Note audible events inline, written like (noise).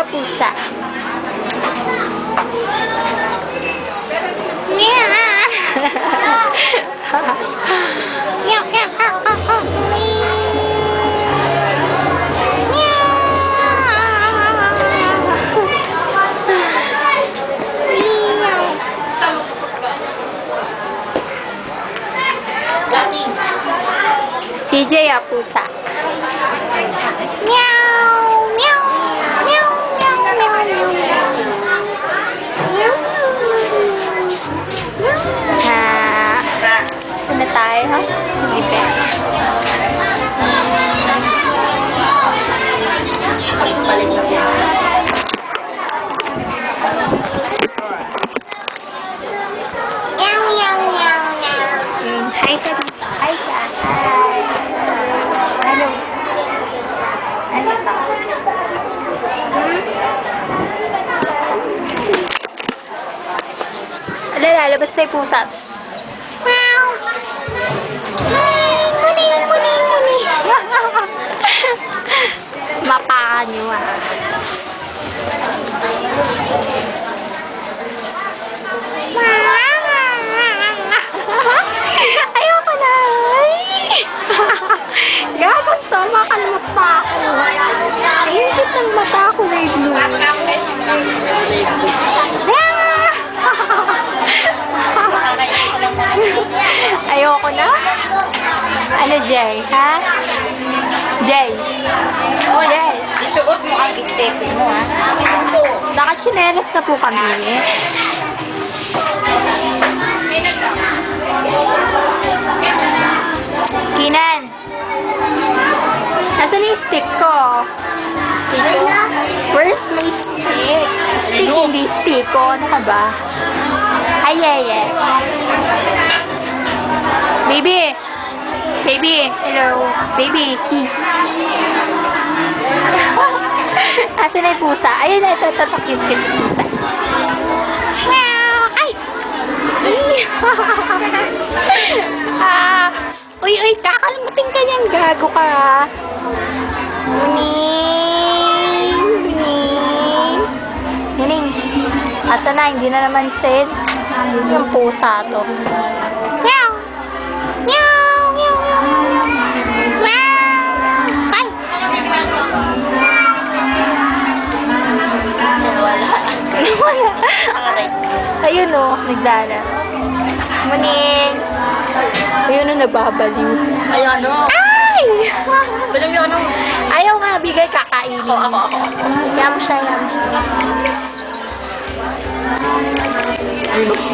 Baby a pusa. Yeah. Tayo, ha? Meow, meow, meow. Mm, Hi ka dito. Hi ka. Hi. Ano? Ano lalabas na yung pusa. Tama ka na mata ako. Ingit ng mata ko, may blue. (laughs) Ayoko na. Ano, Jay? Ha? Jay? Oh, Jay. Isuot mo ang istepe mo, ha? Nakachinelas na po kami. Stick ko? Where's my stick? Stick, hindi stick ko. Ano ka ba? Ay, ay, ay. Baby. Baby. Hello. Baby. Peace. (laughs) Asan na yung pusa? Ayun ito, ito, ito, cute, cute pusa. Meow! Ay! (laughs) ah, uy, uy, kakalimutin ka niyan, gago ka. Na, hindi na naman said. Yung pusa to. Meow! Meow! Meow! Meow! Meow! Ay! Wala. Ayun o, nagdala. Muning. Ayun o, nababaliw. Ay, ano? Ay! Alam niyo ano? Ayaw nga, bigay kakainin. Ako, ako, ako. Yam siya, yam siya. very much